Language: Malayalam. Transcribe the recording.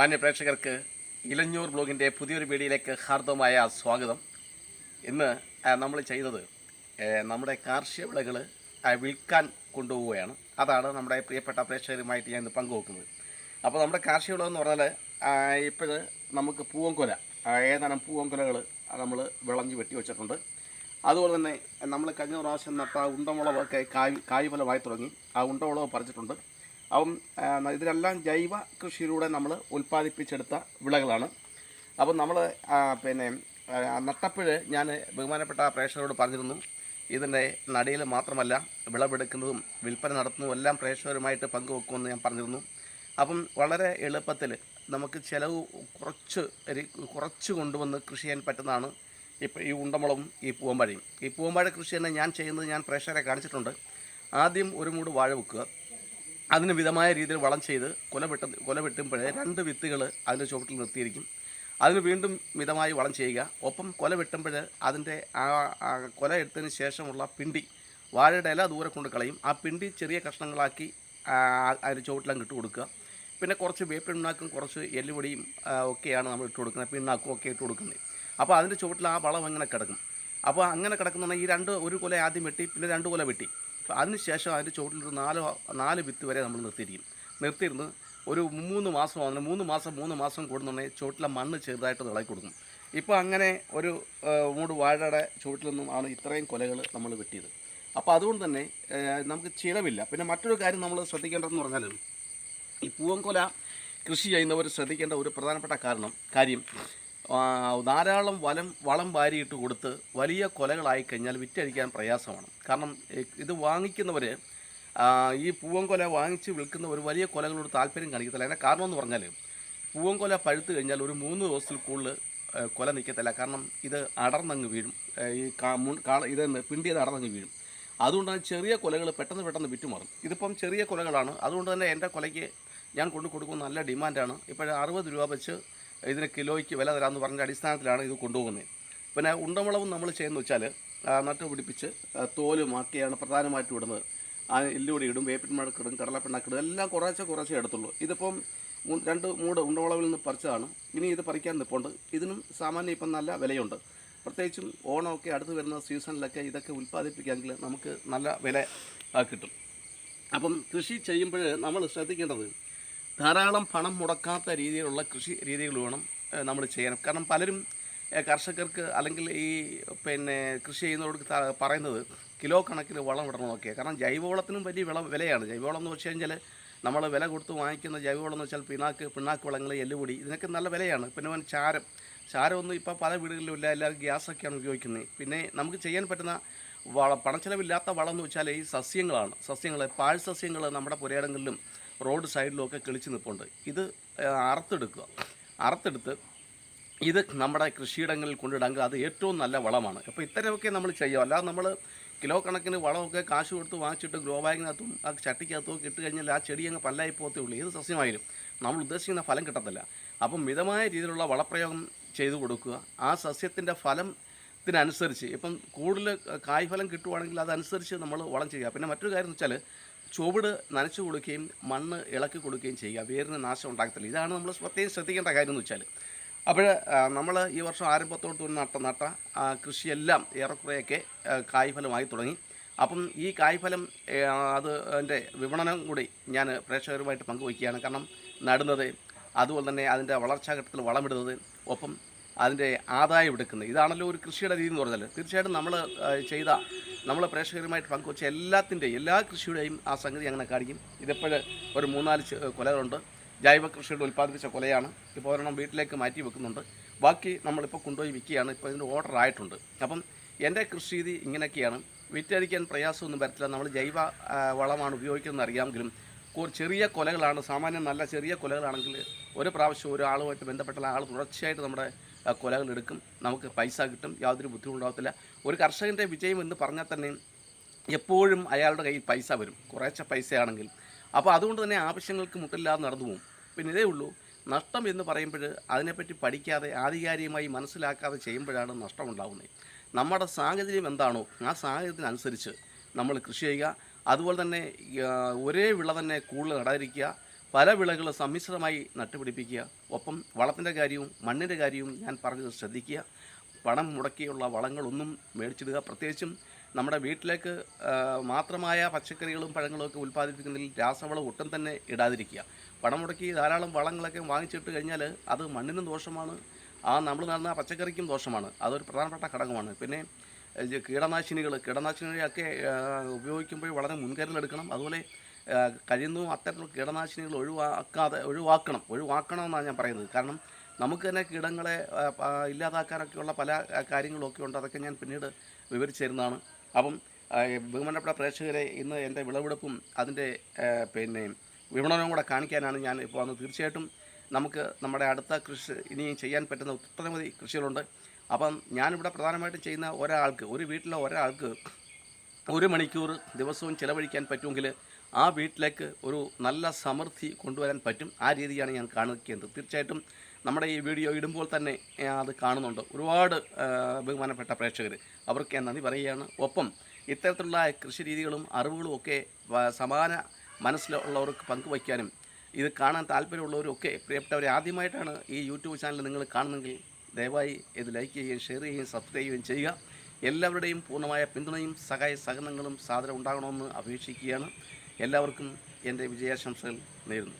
മാന്യ പ്രേക്ഷകർക്ക് ഇലഞ്ഞൂർ ബ്ലോഗിന്റെ പുതിയൊരു വീഡിയോയിലേക്ക് ഹാർദവമായ സ്വാഗതം. ഇന്ന് നമ്മൾ ചെയ്തത് നമ്മുടെ കാർഷിക വിളകൾ വിൽക്കാൻ കൊണ്ടുപോവുകയാണ്. അതാണ് നമ്മുടെ പ്രിയപ്പെട്ട പ്രേക്ഷകരുമായിട്ട് ഞാൻ ഇന്ന് പങ്കുവെക്കുന്നത്. അപ്പോൾ നമ്മുടെ കാർഷിക വിളകൾ എന്ന് പറഞ്ഞാൽ ഇപ്പോൾ നമുക്ക് പൂവൻകൊല ഏതാനും പൂവൻകൊലകൾ നമ്മൾ വിളഞ്ഞ് വെട്ടി വെച്ചിട്ടുണ്ട്. അതുപോലെ തന്നെ നമ്മൾ കഴിഞ്ഞ പ്രാവശ്യം നട്ട ഉണ്ടമുളകൊക്കെ കായ് കായ്ഫലമായി തുടങ്ങി. ആ ഉണ്ടമുളക് പറിച്ചിട്ടുണ്ട്. അപ്പം ഇതിലെല്ലാം ജൈവ കൃഷിയിലൂടെ നമ്മൾ ഉൽപ്പാദിപ്പിച്ചെടുത്ത വിളകളാണ്. അപ്പം നമ്മൾ പിന്നെ നട്ടപ്പോഴ് ഞാൻ ബഹുമാനപ്പെട്ട പ്രേക്ഷകരോട് പറഞ്ഞിരുന്നു. ഇതിന്റെ നടിയിൽ മാത്രമല്ല വിളവെടുക്കുന്നതും വിൽപ്പന നടത്തുന്നതും എല്ലാം പ്രേക്ഷകരുമായിട്ട് പങ്കുവെക്കുമെന്ന് ഞാൻ പറഞ്ഞിരുന്നു. അപ്പം വളരെ എളുപ്പത്തിൽ നമുക്ക് ചിലവ് കുറച്ച് കുറച്ച് കൊണ്ടുവന്ന് കൃഷി ചെയ്യാൻ പറ്റുന്നതാണ് ഇപ്പോൾ ഈ ഉണ്ടമുളവും ഈ പൂവമ്പഴയും ഈ പൂവമ്പഴ കൃഷി തന്നെ ഞാൻ ചെയ്യുന്നത് ഞാൻ പ്രേക്ഷകരെ കാണിച്ചിട്ടുണ്ട്. ആദ്യം ഒരു മൂട് വാഴ വെക്കുക. അതിന് വിധമായ രീതിയിൽ വളം ചെയ്ത് കൊല വെട്ട കൊല വെട്ടുമ്പോഴേ രണ്ട് വിത്തുകൾ അതിന്റെ ചുവട്ടിൽ നിർത്തിയിരിക്കും. അതിന് വീണ്ടും മിതമായി വളം ചെയ്യുക. ഒപ്പം കൊല വെട്ടുമ്പോൾ അതിന്റെ ആ കൊല എടുത്തതിന് ശേഷമുള്ള പിണ്ടി വാഴയുടെ ഇല ദൂരെ കൊണ്ട് കളയും. ആ പിണ്ടി ചെറിയ കഷ്ണങ്ങളാക്കി അതിന്റെ ചുവട്ടിലും ഇട്ട് കൊടുക്കുക. പിന്നെ കുറച്ച് വേപ്പിണ്ണാക്കും കുറച്ച് എല്ലുപൊടിയും ഒക്കെയാണ് നമ്മൾ ഇട്ട് കൊടുക്കുന്നത്. പിണ്ണാക്കും ഒക്കെ ഇട്ട് കൊടുക്കുന്നത്. അപ്പോൾ അതിന്റെ ചുവട്ടിൽ ആ വളം അങ്ങനെ കിടക്കും. അപ്പോൾ അങ്ങനെ കിടക്കുന്ന ഈ രണ്ട് ഒരു കൊല ആദ്യം വെട്ടി പിന്നെ രണ്ട് കൊല വെട്ടി. അതിനുശേഷം അതിന്റെ ചുവട്ടിൽ ഒരു നാല് നാല് വിത്ത് വരെ നമ്മൾ നിർത്തിയിരിക്കും. നിർത്തിയിരുന്ന് ഒരു മൂന്ന് മാസം അങ്ങനെ മൂന്ന് മാസം മൂന്ന് മാസം കൂടുന്നുണ്ടെങ്കിൽ ചുവട്ടിലെ മണ്ണ് ചെറുതായിട്ട് ഇളക്കി കൊടുക്കും. ഇപ്പോൾ അങ്ങനെ ഒരു മൂട് വാഴയുടെ ചുവട്ടിൽ നിന്നും ആണ് ഇത്രയും കൊലകൾ നമ്മൾ വെട്ടിയത്. അപ്പോൾ അതുകൊണ്ട് തന്നെ നമുക്ക് ചിലവില്ല. പിന്നെ മറ്റൊരു കാര്യം നമ്മൾ ശ്രദ്ധിക്കേണ്ടതെന്ന് പറഞ്ഞാൽ ഈ പൂവൻ കൊല കൃഷി ചെയ്യുന്നവർ ശ്രദ്ധിക്കേണ്ട ഒരു പ്രധാനപ്പെട്ട കാരണം കാര്യം ധാരാളം വലം വളം വാരിയിട്ട് കൊടുത്ത് വലിയ കൊലകളായി കഴിഞ്ഞാൽ വിറ്റഴിക്കാൻ പ്രയാസമാണ്. കാരണം ഇത് വാങ്ങിക്കുന്നവർ ഈ പൂവൻകൊല വാങ്ങിച്ച് വിൽക്കുന്നവർ വലിയ കൊലകളോട് താല്പര്യം കാണിക്കത്തില്ല. അതിന്റെ കാരണം എന്ന് പറഞ്ഞാൽ പൂവൻകൊല പഴുത്ത് കഴിഞ്ഞാൽ ഒരു മൂന്ന് ദിവസത്തിൽ കൂടുതൽ കൊല നിൽക്കത്തില്ല കാരണം ഇത് അടർന്നങ്ങ് വീഴും. ഈ കാ മുൻ കാ ഇത് പിണ്ടിയത് അടർന്നങ്ങ് വീഴും. അതുകൊണ്ടാണ് ചെറിയ കൊലകൾ പെട്ടെന്ന് പെട്ടെന്ന് വിറ്റുമാറും. ഇതിപ്പം ചെറിയ കൊലകളാണ്. അതുകൊണ്ട് തന്നെ എന്റെ കൊലയ്ക്ക് ഞാൻ കൊണ്ടു കൊടുക്കുന്ന നല്ല ഡിമാൻഡാണ്. ഇപ്പോൾ അറുപത് രൂപ വെച്ച് ഇതിന് കിലോയ്ക്ക് വില തരാമെന്ന് പറഞ്ഞ അടിസ്ഥാനത്തിലാണ് ഇത് കൊണ്ടുപോകുന്നത്. പിന്നെ ഉണ്ടമുളവും നമ്മൾ ചെയ്യുന്ന വെച്ചാൽ നട്ട് പിടിപ്പിച്ച് തോലുമാക്കിയാണ് പ്രധാനമായിട്ടും ഇടുന്നത്. ആ എല്ലുപൊടി ഇടും വേപ്പിന്മഴക്കിടും കടലപ്പിണ്ണക്കിടും എല്ലാം കുറേശ്ശെ കുറേശ്ശെ എടുത്തുള്ളൂ ഇതിപ്പം രണ്ട് മൂട് ഉണ്ടവളവിൽ നിന്ന് പറിച്ചതാണ്. ഇനി ഇത് പറിക്കാൻ നിൽപ്പുണ്ട് ഇതിനും സാമാന്യം ഇപ്പം നല്ല വിലയുണ്ട്. പ്രത്യേകിച്ചും ഓണമൊക്കെ അടുത്ത് വരുന്ന സീസണിലൊക്കെ ഇതൊക്കെ ഉൽപ്പാദിപ്പിക്കാമെങ്കിൽ നമുക്ക് നല്ല വില കിട്ടും. അപ്പം കൃഷി ചെയ്യുമ്പോൾ നമ്മൾ ശ്രദ്ധിക്കേണ്ടത് ധാരാളം പണം മുടക്കാത്ത രീതിയിലുള്ള കൃഷി രീതികൾ വേണം നമ്മൾ ചെയ്യണം. കാരണം പലരും കർഷകർക്ക് അല്ലെങ്കിൽ ഈ പിന്നെ കൃഷി ചെയ്യുന്നവർക്ക് പറയുന്നത് കിലോ കണക്കിന് വളം ഇടണമെന്നൊക്കെ കാരണം ജൈവവളത്തിനും വലിയ വിള വിലയാണ്. ജൈവവളം എന്ന് വെച്ച് കഴിഞ്ഞാൽ നമ്മൾ വില കൊടുത്ത് വാങ്ങിക്കുന്ന ജൈവവളം എന്ന് വെച്ചാൽ പിണ്ണാക്ക് പിണ്ണാക്ക് വളങ്ങൾ എല്ലുപൊടി ഇതിനൊക്കെ നല്ല വിലയാണ്. പിന്നെ ചാരം. ചാരമൊന്നും ഇപ്പോൾ പല വീടുകളിലും ഇല്ല. എല്ലാവരും ഗ്യാസൊക്കെയാണ് ഉപയോഗിക്കുന്നത്. പിന്നെ നമുക്ക് ചെയ്യാൻ പറ്റുന്ന വള പണച്ചെലവില്ലാത്ത വളം എന്ന് വെച്ചാൽ ഈ സസ്യങ്ങളാണ്. സസ്യങ്ങൾ പാഴ് സസ്യങ്ങൾ നമ്മുടെ പുരയിടങ്ങളിലും റോഡ് സൈഡിലൊക്കെ ഒക്കെ കിളിച്ച് നിൽപ്പുണ്ട് ഇത് അറുത്തെടുക്കുക. അറുത്തെടുത്ത് ഇത് നമ്മുടെ കൃഷിയിടങ്ങളിൽ കൊണ്ടിടാമെങ്കിൽ അത് ഏറ്റവും നല്ല വളമാണ്. അപ്പോൾ ഇത്തരമൊക്കെ നമ്മൾ ചെയ്യുക. അല്ലാതെ നമ്മൾ കിലോ കണക്കിന് വളമൊക്കെ കാശ് കൊടുത്ത് വാങ്ങിച്ചിട്ട് ഗ്രോ ബാഗിനകത്തും ആ ചട്ടിക്കകത്തും ഒക്കെ ഇട്ട് കഴിഞ്ഞാൽ ആ ചെടി അങ്ങ് പല്ലായി പോകത്തേ ഉള്ളൂ. ഏത് സസ്യമായാലും നമ്മൾ ഉദ്ദേശിക്കുന്ന ഫലം കിട്ടത്തില്ല. അപ്പം മിതമായ രീതിയിലുള്ള വളപ്രയോഗം ചെയ്തു കൊടുക്കുക. ആ സസ്യത്തിന്റെ ഫലത്തിനനുസരിച്ച് ഇപ്പം കൂടുതൽ കായ്ഫലം കിട്ടുവാണെങ്കിൽ അതനുസരിച്ച് നമ്മൾ വളം ചെയ്യുക. പിന്നെ മറ്റൊരു കാര്യം എന്ന് വെച്ചാൽ ചുവട് നനച്ചു കൊടുക്കുകയും മണ്ണ് ഇളക്കി കൊടുക്കുകയും ചെയ്യുക. വേരിന് നാശം ഉണ്ടാക്കത്തില്ല. ഇതാണ് നമ്മൾ പ്രത്യേകം ശ്രദ്ധിക്കേണ്ട കാര്യം എന്ന് വെച്ചാൽ അപ്പോൾ നമ്മൾ ഈ വർഷം ആരംഭത്തോട് നട്ട നട്ട ആ, കൃഷിയെല്ലാം ഏറെക്കുറെയൊക്കെ കായ്ഫലമായി തുടങ്ങി. അപ്പം ഈ കായ്ഫലം അത് അതിന്റെ വിപണനം കൂടി ഞാൻ പ്രേക്ഷകരുമായിട്ട് പങ്കുവയ്ക്കുകയാണ്. കാരണം നടുന്നത് അതുപോലെ തന്നെ അതിന്റെ വളർച്ചാഘട്ടത്തിൽ വളമിടുന്നത് ഒപ്പം അതിന്റെ ആദായം എടുക്കുന്നത്. ഇതാണല്ലോ ഒരു കൃഷിയുടെ രീതി എന്ന് പറഞ്ഞാൽ തീർച്ചയായിട്ടും നമ്മൾ ചെയ്ത നമ്മൾ പ്രേക്ഷകരുമായിട്ട് പങ്കുവച്ച എല്ലാത്തിന്റെയും എല്ലാ കൃഷിയുടെയും ആ സംഗതി അങ്ങനെ കാണിക്കും. ഇതിപ്പോൾ ഒരു മൂന്നാൽ കൊലകളുണ്ട്. ജൈവ കൃഷിയുടെ ഉൽപ്പാദിപ്പിച്ച കൊലയാണ്. ഇപ്പോൾ ഒരെണ്ണം വീട്ടിലേക്ക് മാറ്റി വെക്കുന്നുണ്ട്. ബാക്കി നമ്മളിപ്പോൾ കൊണ്ടുപോയി വിൽക്കുകയാണ്. ഇപ്പോൾ ഇതിന്റെ ഓർഡർ ആയിട്ടുണ്ട്. അപ്പം എന്റെ കൃഷി രീതി ഇങ്ങനെയൊക്കെയാണ്. വിറ്റഴിക്കാൻ പ്രയാസമൊന്നും വരത്തില്ല. നമ്മൾ ജൈവ വളമാണ് ഉപയോഗിക്കുന്നത് അറിയാമെങ്കിലും ചെറിയ കൊലകളാണ് സാമാന്യം നല്ല ചെറിയ കൊലകളാണെങ്കിൽ ഒരു പ്രാവശ്യം ഒരാളുമായിട്ട് ബന്ധപ്പെട്ടാൽ ആൾ തുടർച്ചയായിട്ട് നമ്മുടെ കൊലകൾ എടുക്കും. നമുക്ക് പൈസ കിട്ടും. യാതൊരു ബുദ്ധിമുട്ടുണ്ടാകത്തില്ല ഒരു കർഷകന്റെ വിജയം എന്ന് പറഞ്ഞാൽ തന്നെ എപ്പോഴും അയാളുടെ കയ്യിൽ പൈസ വരും. കുറേശ്ശെ പൈസയാണെങ്കിൽ. അപ്പോൾ അതുകൊണ്ട് തന്നെ ആവശ്യങ്ങൾക്ക് മുട്ടില്ലാതെ നടന്നു പോകും. പിന്നെ ഇതേ ഉള്ളൂ നഷ്ടം എന്ന് പറയുമ്പോൾ അതിനെപ്പറ്റി പഠിക്കാതെ ആധികാരികമായി മനസ്സിലാക്കാതെ ചെയ്യുമ്പോഴാണ് നഷ്ടം ഉണ്ടാകുന്നത് നമ്മുടെ സാഹചര്യം എന്താണോ ആ സാഹചര്യത്തിനനുസരിച്ച് നമ്മൾ കൃഷി ചെയ്യുക. അതുപോലെ തന്നെ ഒരേ വിള തന്നെ കൂടുതൽ നടാതിരിക്കുക. പല വിളകൾ സമ്മിശ്രമായി നട്ടുപിടിപ്പിക്കുക. ഒപ്പം വളത്തിന്റെ കാര്യവും മണ്ണിന്റെ കാര്യവും ഞാൻ പറഞ്ഞത് ശ്രദ്ധിക്കുക. പണം മുടക്കിയുള്ള വളങ്ങളൊന്നും മേടിച്ചിടുക. പ്രത്യേകിച്ചും നമ്മുടെ വീട്ടിലേക്ക് മാത്രമായ പച്ചക്കറികളും പഴങ്ങളും ഒക്കെ ഉൽപ്പാദിപ്പിക്കുന്നതിൽ രാസവളം ഒട്ടും തന്നെ ഇടാതിരിക്കുക. പണം മുടക്കി ധാരാളം വളങ്ങളൊക്കെ വാങ്ങിച്ചിട്ട് കഴിഞ്ഞാൽ അത് മണ്ണിനും ദോഷമാണ്. ആ നമ്മൾ നടന്ന പച്ചക്കറിക്കും ദോഷമാണ്. അതൊരു പ്രധാനപ്പെട്ട ഘടകമാണ്. പിന്നെ കീടനാശിനികൾ കീടനാശിനികളൊക്കെ ഉപയോഗിക്കുമ്പോൾ വളരെ മുൻകരുതലെടുക്കണം അതുപോലെ ആ, കഴിയുന്നു അത്തരത്തിലുള്ള കീടനാശിനികൾ ഒഴിവാക്കാതെ ഒഴിവാക്കണം. ഒഴിവാക്കണം എന്നാണ് ഞാൻ പറയുന്നത്. കാരണം നമുക്ക് തന്നെ കീടങ്ങളെ ഇല്ലാതാക്കാനൊക്കെയുള്ള പല കാര്യങ്ങളൊക്കെ ഉണ്ട്. അതൊക്കെ ഞാൻ പിന്നീട് വിവരിച്ചു തരുന്നതാണ് അപ്പം ബഹുമാനപ്പെട്ട പ്രേക്ഷകരെ ഇന്ന് എന്റെ വിളവെടുപ്പും അതിന്റെ പിന്നെ വിപണനവും കൂടെ കാണിക്കാനാണ് ഞാൻ ഇപ്പോൾ വന്നത്. തീർച്ചയായിട്ടും നമുക്ക് നമ്മുടെ അടുത്ത കൃഷി ഇനിയും ചെയ്യാൻ പറ്റുന്ന ഒട്ടനവധി കൃഷികളുണ്ട്. അപ്പം ഞാനിവിടെ പ്രധാനമായിട്ടും ചെയ്യുന്ന ഒരാൾക്ക് ഒരു വീട്ടിലെ ഒരാൾക്ക് ഒരു മണിക്കൂർ ദിവസവും ചിലവഴിക്കാൻ പറ്റുമെങ്കിൽ ആ വീട്ടിലേക്ക് ഒരു നല്ല സമൃദ്ധി കൊണ്ടുവരാൻ പറ്റും. ആ രീതിയാണ് ഞാൻ കാണിക്കുന്നത് തീർച്ചയായിട്ടും നമ്മുടെ ഈ വീഡിയോ ഇടുമ്പോൾ തന്നെ അത് കാണുന്നുണ്ട്. ഒരുപാട് ബഹുമാനപ്പെട്ട പ്രേക്ഷകർ അവർക്ക് ഞാൻ നന്ദി പറയുകയാണ്. ഒപ്പം ഇത്തരത്തിലുള്ള കൃഷി രീതികളും അറിവുകളും ഒക്കെ സമാന മനസ്സിലുള്ളവർക്ക് പങ്കുവയ്ക്കാനും ഇത് കാണാൻ താല്പര്യമുള്ളവരും ഒക്കെ പ്രിയപ്പെട്ടവരെ ആദ്യമായിട്ടാണ് ഈ യൂട്യൂബ് ചാനൽ നിങ്ങൾ കാണുന്നെങ്കിൽ ദയവായി ഇത് ലൈക്ക് ചെയ്യുകയും ഷെയർ ചെയ്യുകയും സബ്സ്ക്രൈബ് ചെയ്യുകയും ചെയ്യുക. എല്ലാവരുടെയും പൂർണമായ പിന്തുണയും സഹായ സഹനങ്ങളും സാധനം ഉണ്ടാകണമെന്ന് അപേക്ഷിക്കുകയാണ്. എല്ലാവർക്കും എന്റെ വിജയാശംസകൾ നേരുന്നു.